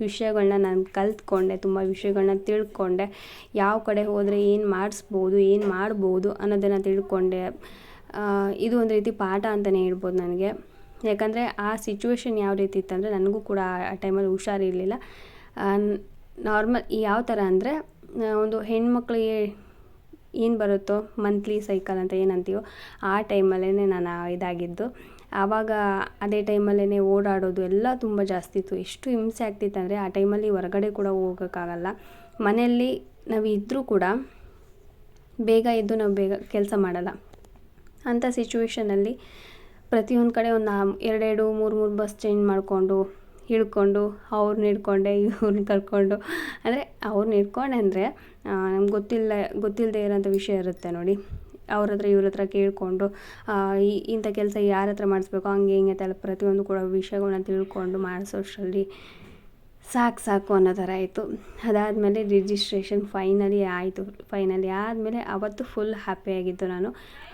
ವಿಷಯಗಳನ್ನ ನಾನು ಕಲ್ತ್ಕೊಂಡೆ, ತುಂಬ ವಿಷಯಗಳನ್ನ ತಿಳ್ಕೊಂಡೆ. ಯಾವ ಕಡೆ ಹೋದರೆ ಏನು ಮಾಡಿಸ್ಬೋದು, ಏನು ಮಾಡ್ಬೋದು ಅನ್ನೋದನ್ನು ತಿಳ್ಕೊಂಡೆ. ಇದು ಒಂದು ರೀತಿ ಪಾಠ ಅಂತಲೇ ಹೇಳ್ಬೋದು ನನಗೆ. ಯಾಕಂದರೆ ಆ ಸಿಚುವೇಶನ್ ಯಾವ ರೀತಿ ಇತ್ತಂದರೆ ನನಗೂ ಕೂಡ ಆ ಟೈಮಲ್ಲಿ ಹುಷಾರಿರಲಿಲ್ಲ ನಾರ್ಮಲ್ ಯಾವ ಥರ ಅಂದರೆ ಒಂದು ಹೆಣ್ಮಕ್ಳಿಗೆ ಏನು ಬರುತ್ತೋ ಮಂತ್ಲಿ ಸೈಕಲ್ ಅಂತ ಏನಂತೀವೋ ಆ ಟೈಮಲ್ಲೇ ನಾನು ಇದಾಗಿದ್ದು. ಆವಾಗ ಅದೇ ಟೈಮಲ್ಲೇ ಓಡಾಡೋದು ಎಲ್ಲ ತುಂಬ ಜಾಸ್ತಿ ಇತ್ತು. ಎಷ್ಟು ಹಿಂಸೆ ಆಗ್ತಿತ್ತು ಅಂದರೆ ಆ ಟೈಮಲ್ಲಿ ಹೊರಗಡೆ ಕೂಡ ಹೋಗೋಕ್ಕಾಗಲ್ಲ. ಮನೆಯಲ್ಲಿ ನಾವು ಇದ್ದರೂ ಕೂಡ ಬೇಗ ಎದ್ದು ನಾವು ಬೇಗ ಕೆಲಸ ಮಾಡಲ್ಲ. ಅಂಥ ಸಿಚುವೇಷನಲ್ಲಿ ಪ್ರತಿಯೊಂದು ಕಡೆ ಒಂದು ಎರಡೆರಡು, ಮೂರು ಮೂರು ಬಸ್ ಚೇಂಜ್ ಮಾಡಿಕೊಂಡು, ಹಿಡ್ಕೊಂಡು ಅವ್ರನ್ನ ಹಿಡ್ಕೊಂಡೆ ಇವ್ರನ್ನ ಕರ್ಕೊಂಡು. ಅಂದರೆ ಅವ್ರನ್ನ ಹಿಡ್ಕೊಂಡೆ ಅಂದರೆ ನಮ್ಗೆ ಗೊತ್ತಿಲ್ಲ ಗೊತ್ತಿಲ್ಲದೆ ಇರೋಂಥ ವಿಷಯ ಇರುತ್ತೆ ನೋಡಿ. ಅವ್ರ ಹತ್ರ, ಇವ್ರ ಹತ್ರ ಕೇಳಿಕೊಂಡು ಈ, ಇಂಥ ಕೆಲಸ ಯಾರ ಹತ್ರ ಮಾಡಿಸ್ಬೇಕು ಹಂಗೆ ಹಿಂಗೆ ಅಂತೆಲ್ಲ ಪ್ರತಿಯೊಂದು ಕೂಡ ವಿಷಯಗಳನ್ನ ತಿಳ್ಕೊಂಡು ಮಾಡಿಸೋಷ್ಟರಲ್ಲಿ ಸಾಕು ಸಾಕು ಅನ್ನೋ ಥರ ಆಯಿತು. ಅದಾದಮೇಲೆ ರಿಜಿಸ್ಟ್ರೇಷನ್ ಫೈನಲಿ ಆಯಿತು. ಫೈನಲಿ ಆದಮೇಲೆ ಅವತ್ತು ಫುಲ್ ಹ್ಯಾಪಿಯಾಗಿತ್ತು ನಾನು.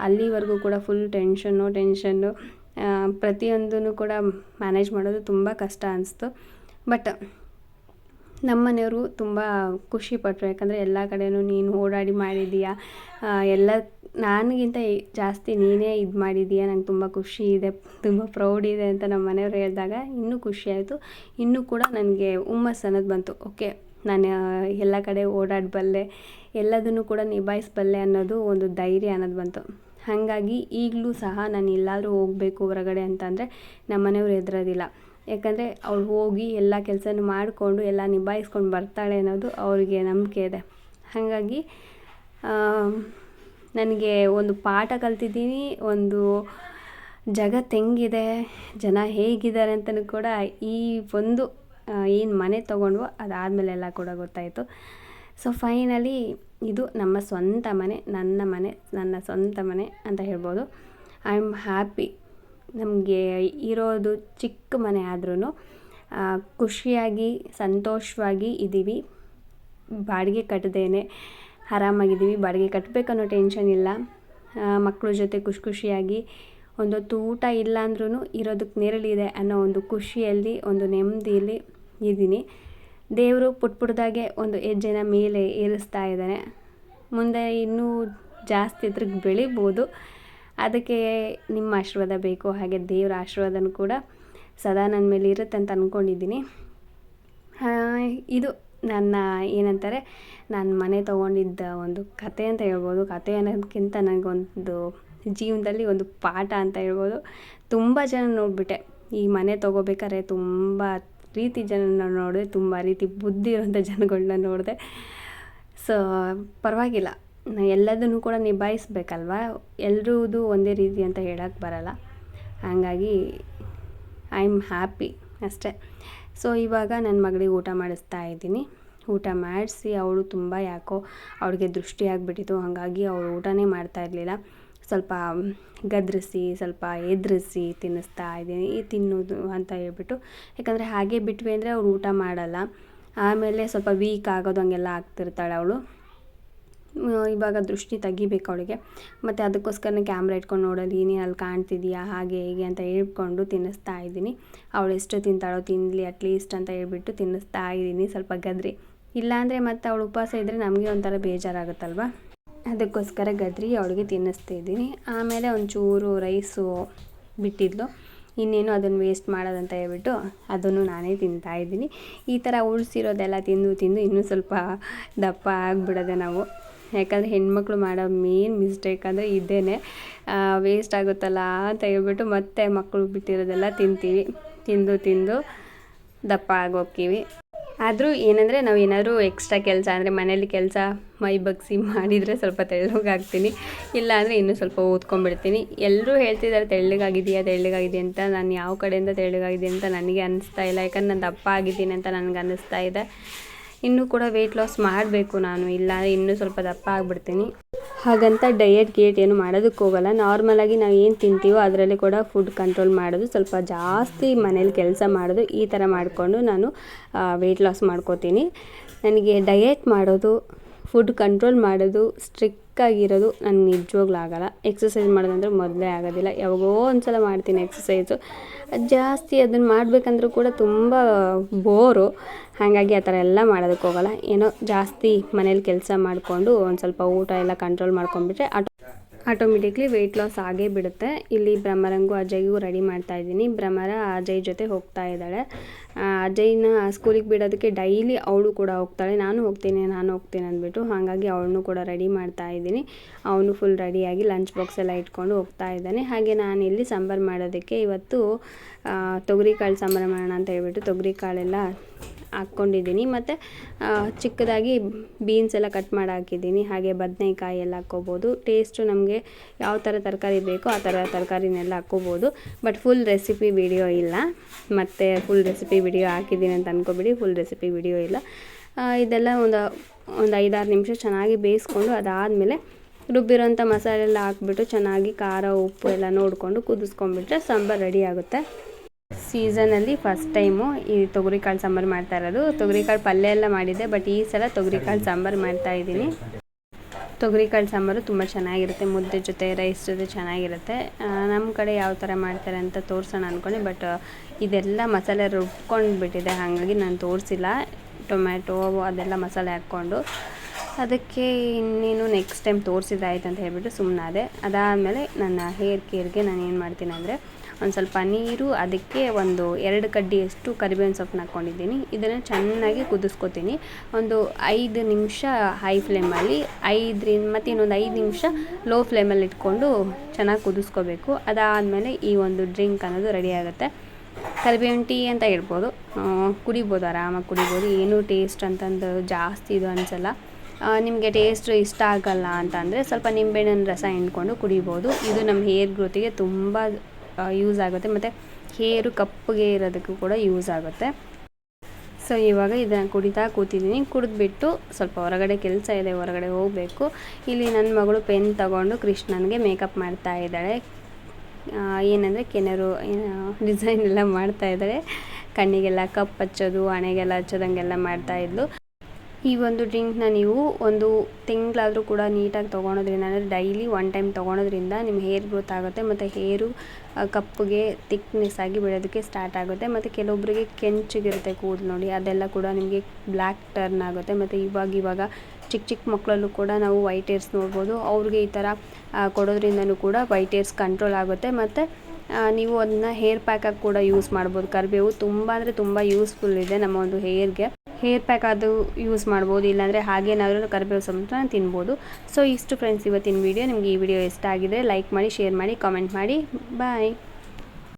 ಅಲ್ಲಿವರೆಗೂ ಕೂಡ ಫುಲ್ ಟೆನ್ಷನ್ನು ಟೆನ್ಷನ್ನು ಪ್ರತಿಯೊಂದೂ ಕೂಡ ಮ್ಯಾನೇಜ್ ಮಾಡೋದು ತುಂಬ ಕಷ್ಟ ಅನಿಸ್ತು. ಬಟ್ ನಮ್ಮ ಮನೆಯವರು ತುಂಬ ಖುಷಿಪಟ್ಟರು ಯಾಕಂದರೆ ಎಲ್ಲ ಕಡೆಯೂ ನೀನು ಓಡಾಡಿ ಮಾಡಿದ್ದೀಯಾ? ಎಲ್ಲ ನನಗಿಂತ ಜಾಸ್ತಿ ನೀನೇ ಇದು ಮಾಡಿದೀಯ ನಂಗೆ ತುಂಬ ಖುಷಿ ಇದೆ, ತುಂಬ ಪ್ರೌಡ್ ಇದೆ ಅಂತ ನಮ್ಮ ಮನೆಯವರು ಹೇಳಿದಾಗ ಇನ್ನೂ ಖುಷಿ ಆಯಿತು. ಇನ್ನೂ ಕೂಡ ನನಗೆ ಹುಮ್ಮಸ್ಸು ಅನ್ನೋದು ಬಂತು. ಓಕೆ, ನಾನು ಎಲ್ಲ ಕಡೆ ಓಡಾಡಬಲ್ಲೆ, ಎಲ್ಲದನ್ನು ಕೂಡ ನಿಭಾಯಿಸಬಲ್ಲೆ ಅನ್ನೋದು ಒಂದು ಧೈರ್ಯ ಅನ್ನೋದು ಬಂತು. ಹಾಗಾಗಿ ಈಗಲೂ ಸಹ ನಾನು ಎಲ್ಲಾದರೂ ಹೋಗಬೇಕು ಹೊರಗಡೆ ಅಂತಂದರೆ ನಮ್ಮ ಮನೆಯವ್ರು ಹೆದ್ರೋದಿಲ್ಲ. ಯಾಕಂದರೆ ಅವ್ಳು ಹೋಗಿ ಎಲ್ಲ ಕೆಲಸನೂ ಮಾಡಿಕೊಂಡು ಎಲ್ಲ ನಿಭಾಯಿಸ್ಕೊಂಡು ಬರ್ತಾಳೆ ಅನ್ನೋದು ಅವರಿಗೆ ನಂಬಿಕೆ ಇದೆ. ಹಾಗಾಗಿ ನನಗೆ ಒಂದು ಪಾಠ ಕಲ್ತಿದ್ದೀನಿ. ಒಂದು ಜಗತ್ತು ಹೆಂಗಿದೆ, ಜನ ಹೇಗಿದ್ದಾರೆ ಅಂತಲೂ ಕೂಡ ಈ ಒಂದು ಏನು ಮನೆ ತೊಗೊಂಡ್ವೋ ಅದಾದಮೇಲೆಲ್ಲ ಕೂಡ ಗೊತ್ತಾಯಿತು. ಸೊ ಫೈನಲಿ ಇದು ನಮ್ಮ ಸ್ವಂತ ಮನೆ, ನನ್ನ ಮನೆ, ನನ್ನ ಸ್ವಂತ ಮನೆ ಅಂತ ಹೇಳ್ಬೋದು. ಐ ಆಮ್ ಹ್ಯಾಪಿ ನಮಗೆ ಇರೋದು ಚಿಕ್ಕ ಮನೆ ಆದ್ರೂ ಖುಷಿಯಾಗಿ, ಸಂತೋಷವಾಗಿ ಇದ್ದೀವಿ ಬಾಡಿಗೆ ಕಟ್ಟದೇನೆ ಆರಾಮಾಗಿದ್ದೀವಿ ಬಾಡಿಗೆ ಕಟ್ಟಬೇಕನ್ನೋ ಟೆನ್ಷನ್ ಇಲ್ಲ. ಮಕ್ಕಳ ಜೊತೆ ಖುಷಿ ಖುಷಿಯಾಗಿ ಒಂದೊತ್ತು ಊಟ ಇಲ್ಲ ಅಂದ್ರೂ ಇರೋದಕ್ಕೆ ನೆರಳಿದೆ ಅನ್ನೋ ಒಂದು ಖುಷಿಯಲ್ಲಿ, ಒಂದು ನೆಮ್ಮದಿಯಲ್ಲಿ ಇದ್ದೀನಿ ದೇವರು ಪುಟ್ ಪುಟ್ದಾಗೆ ಒಂದು ಹೆಜ್ಜೆನ ಮೇಲೆ ಏರಿಸ್ತಾ ಇದ್ದಾನೆ ಮುಂದೆ ಇನ್ನೂ ಜಾಸ್ತಿ ಇದ್ರಿಗೆ ಬೆಳಿಬೋದು. ಅದಕ್ಕೆ ನಿಮ್ಮ ಆಶೀರ್ವಾದ ಬೇಕು, ಹಾಗೆ ದೇವರ ಆಶೀರ್ವಾದನೂ ಕೂಡ ಸದಾ ನನ್ನ ಮೇಲೆ ಇರುತ್ತೆ ಅಂತ ಅಂದ್ಕೊಂಡಿದ್ದೀನಿ ಇದು ನನ್ನ ಏನಂತಾರೆ ನಾನು ಮನೆ ತೊಗೊಂಡಿದ್ದ ಒಂದು ಕತೆ ಅಂತ ಹೇಳ್ಬೋದು. ಕತೆ ಅನ್ನೋದಕ್ಕಿಂತ ನನಗೊಂದು ಜೀವನದಲ್ಲಿ ಒಂದು ಪಾಠ ಅಂತ ಹೇಳ್ಬೋದು. ತುಂಬ ಜನ ನೋಡಿಬಿಟ್ಟೆ. ಈ ಮನೆ ತೊಗೋಬೇಕಾದ್ರೆ ತುಂಬ ರೀತಿ ಜನನ ನೋಡಿದೆ, ತುಂಬ ರೀತಿ ಬುದ್ಧಿ ಇರುವಂಥ ಜನಗಳನ್ನ ನೋಡಿದೆ. ಸೊ ಪರವಾಗಿಲ್ಲ. ಎಲ್ಲದನ್ನು ಕೂಡ ನಿಭಾಯಿಸ್ಬೇಕಲ್ವ? ಎಲ್ರದ್ದು ಒಂದೇ ರೀತಿ ಅಂತ ಹೇಳಕ್ಕೆ ಬರಲ್ಲ. ಹಾಗಾಗಿ ಐ ಆಮ್ ಹ್ಯಾಪಿ ಅಷ್ಟೇ. ಸೊ ಇವಾಗ ನನ್ನ ಮಗಳಿಗೆ ಊಟ ಮಾಡಿಸ್ತಾ ಇದ್ದೀನಿ. ಊಟ ಮಾಡಿಸಿ ಅವಳು ತುಂಬ ಯಾಕೋ ಅವಳಿಗೆ ದೃಷ್ಟಿ ಆಗಿಬಿಟ್ಟಿತ್ತು. ಹಾಗಾಗಿ ಅವಳು ಊಟನೇ ಮಾಡ್ತಾ ಇರಲಿಲ್ಲ. ಸ್ವಲ್ಪ ಗದರಿಸಿ, ಸ್ವಲ್ಪ ಎದುರಿಸಿ ತಿನ್ನಿಸ್ತಾ ಇದ್ದೀನಿ. ಈ ತಿನ್ನೋದು ಅಂತ ಹೇಳ್ಬಿಟ್ಟು. ಯಾಕಂದರೆ ಹಾಗೆ ಬಿಟ್ವಿ ಅಂದರೆ ಅವ್ರು ಊಟ ಮಾಡಲ್ಲ. ಆಮೇಲೆ ಸ್ವಲ್ಪ ವೀಕ್ ಆಗೋದು ಹಂಗೆಲ್ಲ ಆಗ್ತಿರ್ತಾಳೆ ಅವಳು. ಇವಾಗ ದೃಷ್ಟಿ ತೆಗಿಬೇಕು ಅವಳಿಗೆ. ಮತ್ತು ಅದಕ್ಕೋಸ್ಕರನೇ ಕ್ಯಾಮ್ರಾ ಇಟ್ಕೊಂಡು ನೋಡೋದು ನೀನು ಅಲ್ಲಿ ಕಾಣ್ತಿದೆಯಾ? ಹಾಗೆ ಹೀಗೆ ಅಂತ ಹೇಳ್ಕೊಂಡು ತಿನ್ನಿಸ್ತಾ ಇದ್ದೀನಿ. ಅವಳು ಎಷ್ಟು ತಿಂತಾಳೋ ತಿನ್ನಲಿ ಅಟ್ಲೀಸ್ಟ್ ಅಂತ ಹೇಳ್ಬಿಟ್ಟು ತಿನ್ನಿಸ್ತಾ ಇದ್ದೀನಿ ಸ್ವಲ್ಪ ಗದ್ರಿ. ಇಲ್ಲಾಂದರೆ ಮತ್ತು ಅವಳು ಉಪವಾಸ ಇದ್ದರೆ ನಮಗೆ ಒಂಥರ ಬೇಜಾರಾಗುತ್ತಲ್ವ? ಅದಕ್ಕೋಸ್ಕರ ಗದ್ರಿ ಅವಳಿಗೆ ತಿನ್ನಿಸ್ತಿದ್ದೀನಿ ಆಮೇಲೆ ಒಂಚೂರು ರೈಸು ಬಿಟ್ಟಿದ್ಲು. ಇನ್ನೇನು ಅದನ್ನು ವೇಸ್ಟ್ ಮಾಡೋದಂತ ಹೇಳ್ಬಿಟ್ಟು ಅದನ್ನು ನಾನೇ ತಿಂತಾ ಇದ್ದೀನಿ. ಈ ಥರ ಉಳಿಸಿರೋದೆಲ್ಲ ತಿಂದು ತಿಂದು ಇನ್ನೂ ಸ್ವಲ್ಪ ದಪ್ಪ ಆಗಿಬಿಡೋದೆ ನಾವು. ಯಾಕಂದರೆ ಹೆಣ್ಮಕ್ಳು ಮಾಡೋ ಮೇನ್ ಮಿಸ್ಟೇಕ್ ಅಂದರೆ ಇದೇನೆ. ವೇಸ್ಟ್ ಆಗುತ್ತಲ್ಲ ಅಂತ ಹೇಳ್ಬಿಟ್ಟು ಮತ್ತೆ ಮಕ್ಕಳು ಬಿಟ್ಟಿರೋದೆಲ್ಲ ತಿಂತೀವಿ. ತಿಂದು ತಿಂದು ದಪ್ಪ ಆಗೋಗ್ತೀವಿ. ಆದರೂ ಏನಂದರೆ ನಾವು ಏನಾದರೂ ಎಕ್ಸ್ಟ್ರಾ ಕೆಲಸ, ಅಂದರೆ ಮನೇಲಿ ಕೆಲಸ ಮೈ ಬಗ್ಸಿ ಮಾಡಿದರೆ ಸ್ವಲ್ಪ ತೆಳ್ಳಗಾಗ್ತೀನಿ. ಇಲ್ಲ ಅಂದರೆ ಇನ್ನೂ ಸ್ವಲ್ಪ ಓದ್ಕೊಂಡ್ಬಿಡ್ತೀನಿ. ಎಲ್ಲರೂ ಹೇಳ್ತಿದ್ದಾರೆ ತೆಳ್ಳಗಾಗಿದೆಯಾ ತೆಳ್ಳಗಾಗಿದೆ ಅಂತ. ನಾನು ಯಾವ ಕಡೆಯಿಂದ ತೆಳ್ಳಗಾಗಿದೆ ಅಂತ ನನಗೆ ಅನ್ನಿಸ್ತಾ ಇಲ್ಲ. ಯಾಕಂದ್ರೆ ನಾನು ದಪ್ಪ ಆಗಿದ್ದೀನಿ ಅಂತ ನನಗೆ ಅನ್ನಿಸ್ತಾ ಇದೆ. ಇನ್ನೂ ಕೂಡ ವೆಯ್ಟ್ ಲಾಸ್ ಮಾಡಬೇಕು ನಾನು. ಇಲ್ಲ ಇನ್ನೂ ಸ್ವಲ್ಪ ದಪ್ಪ ಆಗಿಬಿಡ್ತೀನಿ. ಹಾಗಂತ ಡಯಟ್ ಗೇಟ್ ಏನು ಮಾಡೋದಕ್ಕೆ ಹೋಗಲ್ಲ. ನಾರ್ಮಲಾಗಿ ನಾವು ಏನು ತಿಂತೀವೋ ಅದರಲ್ಲಿ ಕೂಡ ಫುಡ್ ಕಂಟ್ರೋಲ್ ಮಾಡೋದು. ಸ್ವಲ್ಪ ಜಾಸ್ತಿ ಮನೇಲಿ ಕೆಲಸ ಮಾಡೋದು, ಈ ಥರ ಮಾಡಿಕೊಂಡು ನಾನು ವೆಯ್ಟ್ ಲಾಸ್ ಮಾಡ್ಕೋತೀನಿ. ನನಗೆ ಡಯಟ್ ಮಾಡೋದು ಫುಡ್ ಕಂಟ್ರೋಲ್ ಮಾಡೋದು ಸ್ಟ್ರಿಕ್ಕಾಗಿರೋದು ನನಗೆ ನಿಜವಾಗ್ಲೂ ಆಗೋಲ್ಲ ಎಕ್ಸಸೈಸ್ ಮಾಡೋದಂದ್ರೆ ಮೊದಲೇ ಆಗೋದಿಲ್ಲ. ಯಾವಾಗೋ ಒಂದು ಸಲ ಮಾಡ್ತೀನಿ ಎಕ್ಸಸೈಸು ಜಾಸ್ತಿ ಅದನ್ನು ಮಾಡಬೇಕಂದ್ರೂ ಕೂಡ ತುಂಬ ಬೋರು ಹಾಗಾಗಿ ಆ ಥರ ಎಲ್ಲ ಮಾಡೋದಕ್ಕೆ ಹೋಗೋಲ್ಲ. ಏನೋ ಜಾಸ್ತಿ ಮನೇಲಿ ಕೆಲಸ ಮಾಡಿಕೊಂಡು ಒಂದು ಸ್ವಲ್ಪ ಊಟ ಎಲ್ಲ ಕಂಟ್ರೋಲ್ ಮಾಡ್ಕೊಂಡ್ಬಿಟ್ರೆ ಆಟೋ ಆಟೋಮೆಟಿಕ್ಲಿ ವೆಯ್ಟ್ ಲಾಸ್ ಆಗೇ ಬಿಡುತ್ತೆ. ಇಲ್ಲಿ ಭ್ರಮರಂಗೂ ಅಜಯ್ಗೂ ರೆಡಿ ಮಾಡ್ತಾ ಇದ್ದೀನಿ. ಭ್ರಮರ ಅಜಯ್ ಜೊತೆ ಹೋಗ್ತಾ ಇದ್ದಾಳೆ. ಅಜಯ್ನ ಸ್ಕೂಲಿಗೆ ಬಿಡೋದಕ್ಕೆ ಡೈಲಿ ಅವಳು ಕೂಡ ಹೋಗ್ತಾಳೆ. ನಾನು ಹೋಗ್ತೀನಿ ನಾನು ಹೋಗ್ತೀನಿ ಅಂದ್ಬಿಟ್ಟು ಹಾಗಾಗಿ ಅವಳನ್ನು ಕೂಡ ರೆಡಿ ಮಾಡ್ತಾ ಇದ್ದೀನಿ. ಅವನು ಫುಲ್ ರೆಡಿಯಾಗಿ ಲಂಚ್ ಬಾಕ್ಸ್ ಎಲ್ಲ ಇಟ್ಕೊಂಡು ಹೋಗ್ತಾ ಇದ್ದಾನೆ. ಹಾಗೆ ನಾನು ಇಲ್ಲಿ ಸಾಂಬಾರು ಮಾಡೋದಕ್ಕೆ ಇವತ್ತು ತೊಗರಿಕಾಳು ಸಾಂಬಾರು ಮಾಡೋಣ ಅಂತ ಹೇಳ್ಬಿಟ್ಟು ತೊಗರಿಕಾಳೆಲ್ಲ ಹಾಕ್ಕೊಂಡಿದ್ದೀನಿ. ಮತ್ತು ಚಿಕ್ಕದಾಗಿ ಬೀನ್ಸ್ ಎಲ್ಲ ಕಟ್ ಮಾಡಿ ಹಾಕಿದ್ದೀನಿ ಹಾಗೆ ಬದನೆಕಾಯಿ ಎಲ್ಲ ಹಾಕ್ಕೋಬೋದು. ಟೇಸ್ಟು ನಮಗೆ ಯಾವ ಥರ ತರಕಾರಿ ಬೇಕೋ ಆ ಥರ ತರಕಾರಿನೆಲ್ಲ ಹಾಕ್ಕೋಬೋದು. ಬಟ್ ಫುಲ್ ರೆಸಿಪಿ ವಿಡಿಯೋ ಇಲ್ಲ. ಮತ್ತು ಫುಲ್ ರೆಸಿಪಿ ವಿಡಿಯೋ ಹಾಕಿದ್ದೀನಿ ಅಂತ ಅಂದ್ಕೊಬಿಡಿ ಫುಲ್ ರೆಸಿಪಿ ವಿಡಿಯೋ ಇಲ್ಲ. ಇದೆಲ್ಲ ಒಂದು ಒಂದು ಐದಾರು ನಿಮಿಷ ಚೆನ್ನಾಗಿ ಬೇಯಿಸ್ಕೊಂಡು ಅದಾದಮೇಲೆ ರುಬ್ಬಿರೋಂಥ ಮಸಾಲೆ ಎಲ್ಲ ಹಾಕ್ಬಿಟ್ಟು ಚೆನ್ನಾಗಿ ಖಾರ, ಉಪ್ಪು ಎಲ್ಲ ನೋಡಿಕೊಂಡು ಕುದಿಸ್ಕೊಂಡ್ಬಿಟ್ರೆ ಸಾಂಬಾರು ರೆಡಿ ಆಗುತ್ತೆ. ಸೀಸನಲ್ಲಿ ಫಸ್ಟ್ ಟೈಮು ಈ ತೊಗರಿಕಾಳು ಸಾಂಬಾರು ಮಾಡ್ತಾ ಇರೋದು. ತೊಗರಿಕಾಳು ಪಲ್ಯ ಎಲ್ಲ ಮಾಡಿದ್ದೆ, ಬಟ್ ಈ ಸಲ ತೊಗರಿಕಾಳು ಸಾಂಬಾರು ಮಾಡ್ತಾ ಇದ್ದೀನಿ. ತೊಗರಿಕಾಳು ಸಾಂಬಾರು ತುಂಬ ಚೆನ್ನಾಗಿರುತ್ತೆ, ಮುದ್ದೆ ಜೊತೆ, ರೈಸ್ ಜೊತೆ ಚೆನ್ನಾಗಿರುತ್ತೆ. ನಮ್ಮ ಕಡೆ ಯಾವ ಥರ ಮಾಡ್ತಾರೆ ಅಂತ ತೋರಿಸೋಣ ಅಂದ್ಕೊಂಡೆ ಬಟ್ ಇದೆಲ್ಲ ಮಸಾಲೆ ರುಬ್ಕೊಂಡು ಬಿಟ್ಟಿದೆ ಹಾಗಾಗಿ ನಾನು ತೋರಿಸಿಲ್ಲ. ಟೊಮ್ಯಾಟೊ, ಅದೆಲ್ಲ ಮಸಾಲೆ ಹಾಕ್ಕೊಂಡು. ಅದಕ್ಕೆ ಇನ್ನೇನು ನೆಕ್ಸ್ಟ್ ಟೈಮ್ ತೋರಿಸಿದಾಯ್ತು ಅಂತ ಹೇಳಿಬಿಟ್ಟು ಸುಮ್ಮನಾದೆ ಅದಾದಮೇಲೆ ನನ್ನ ಹೇರ್ ಕೇರ್ಗೆ ನಾನು ಏನು ಮಾಡ್ತೀನಿ ಅಂದರೆ ಒಂದು ಸ್ವಲ್ಪ ನೀರು, ಅದಕ್ಕೆ ಒಂದು ಎರಡು ಕಡ್ಡಿಯಷ್ಟು ಕರಿಬೇವಿನ ಸೊಪ್ಪನ್ನ ಹಾಕ್ಕೊಂಡಿದ್ದೀನಿ. ಇದನ್ನು ಚೆನ್ನಾಗಿ ಕುದಿಸ್ಕೊತೀನಿ. ಒಂದು ಐದು ನಿಮಿಷ ಹೈ ಫ್ಲೇಮಲ್ಲಿ ಐದರಿಂದ ಮತ್ತು ಇನ್ನೊಂದು ಐದು ನಿಮಿಷ ಲೋ ಫ್ಲೇಮಲ್ಲಿ ಇಟ್ಕೊಂಡು ಚೆನ್ನಾಗಿ ಕುದಿಸ್ಕೋಬೇಕು. ಅದಾದಮೇಲೆ ಈ ಒಂದು ಡ್ರಿಂಕ್ ಅನ್ನೋದು ರೆಡಿ ಆಗುತ್ತೆ. ಕರಿಬೇವಿನ ಟೀ ಅಂತ ಹೇಳ್ಬೋದು. ಕುಡಿಬೋದು, ಆರಾಮಾಗಿ ಕುಡಿಬೋದು. ಏನು ಟೇಸ್ಟ್ ಅಂತಂದು ಜಾಸ್ತಿ ಇದು ಅನಿಸಲ್ಲ. ನಿಮಗೆ ಟೇಸ್ಟ್ ಇಷ್ಟ ಆಗಲ್ಲ ಅಂತ ಅಂದರೆ ಸ್ವಲ್ಪ ನಿಂಬೆಹಣ್ಣಿನ ರಸ ಹಿಂಡ್ಕೊಂಡು ಕುಡಿಬೋದು. ಇದು ನಮ್ಮ ಹೇರ್ ಗ್ರೋತಿಗೆ ತುಂಬ ಯೂಸ್ ಆಗುತ್ತೆ. ಮತ್ತು ಹೇರು ಕಪ್ಪಗೆ ಇರೋದಕ್ಕೂ ಕೂಡ ಯೂಸ್ ಆಗುತ್ತೆ. ಸೊ ಇವಾಗ ಇದನ್ನು ಕುಡಿತಾ ಕೂತಿದ್ದೀನಿ. ಕುಡಿದ್ಬಿಟ್ಟು ಸ್ವಲ್ಪ ಹೊರಗಡೆ ಕೆಲಸ ಇದೆ, ಹೊರಗಡೆ ಹೋಗಬೇಕು. ಇಲ್ಲಿ ನನ್ನ ಮಗಳು ಪೆನ್ ತಗೊಂಡು ಕೃಷ್ಣನಿಗೆ ಮೇಕಪ್ ಮಾಡ್ತಾ ಇದ್ದಾಳೆ. ಏನಂದರೆ ಕೆನರು ಡಿಸೈನ್ ಎಲ್ಲ ಮಾಡ್ತಾ ಇದ್ದಾಳೆ. ಕಣ್ಣಿಗೆಲ್ಲ ಕಪ್ ಹಚ್ಚೋದು, ಹಣೆಗೆಲ್ಲ ಹಚ್ಚೋದಂಗೆಲ್ಲ ಮಾಡ್ತಾಯಿದ್ಲು ಈ ಒಂದು ಡ್ರಿಂಕ್ನ ನೀವು ಒಂದು ತಿಂಗಳಾದರೂ ಕೂಡ ನೀಟಾಗಿ ತೊಗೊಳೋದ್ರಿಂದ, ಅಂದರೆ ಡೈಲಿ ಒನ್ ಟೈಮ್ ತೊಗೊಳೋದ್ರಿಂದ ನಿಮ್ಮ ಹೇರ್ ಗ್ರೋತ್ ಆಗುತ್ತೆ, ಮತ್ತು ಹೇರು ಕಪ್ಪಗೆ ತಿಕ್ನೆಸ್ ಆಗಿ ಬೆಳೆಯೋದಕ್ಕೆ ಸ್ಟಾರ್ಟ್ ಆಗುತ್ತೆ, ಮತ್ತು ಕೆಲವೊಬ್ಬರಿಗೆ ಕೆಂಚಿಗಿರುತ್ತೆ ಕೂದಲು ನೋಡಿ, ಅದೆಲ್ಲ ಕೂಡ ನಿಮಗೆ ಬ್ಲ್ಯಾಕ್ ಟರ್ನ್ ಆಗುತ್ತೆ, ಮತ್ತು ಇವಾಗ ಇವಾಗ ಚಿಕ್ಕ ಚಿಕ್ಕ ಮಕ್ಕಳಲ್ಲೂ ಕೂಡ ನಾವು ವೈಟ್ ಏರ್ಸ್ ನೋಡ್ಬೋದು, ಅವ್ರಿಗೆ ಈ ಥರ ಕೊಡೋದ್ರಿಂದನೂ ಕೂಡ ವೈಟ್ ಏರ್ಸ್ ಕಂಟ್ರೋಲ್ ಆಗುತ್ತೆ, ಮತ್ತು ನೀವು ಅದನ್ನ ಹೇರ್ ಪ್ಯಾಕಾಗಿ ಕೂಡ ಯೂಸ್ ಮಾಡ್ಬೋದು. ಕರಿಬೇವು ತುಂಬ ಅಂದರೆ ತುಂಬ ಯೂಸ್ಫುಲ್ ಇದೆ ನಮ್ಮ ಒಂದು ಹೇರ್ಗೆ ಹೇರ್ ಪ್ಯಾಕ್ ಅದು ಯೂಸ್ ಮಾಡ್ಬೋದು, ಇಲ್ಲಾಂದರೆ ಹಾಗೇನಾದರೂ ಕರಿಬೇವು ಸಮೇತ ತಿನ್ಬೋದು. ಸೊ ಇಷ್ಟು ಫ್ರೆಂಡ್ಸ್ ಇವತ್ತಿನ ವಿಡಿಯೋ ನಿಮಗೆ ಈ ವಿಡಿಯೋ ಇಷ್ಟ ಆಗಿದೆ ಲೈಕ್ ಮಾಡಿ ಶೇರ್ ಮಾಡಿ ಕಾಮೆಂಟ್ ಮಾಡಿ. ಬಾಯ್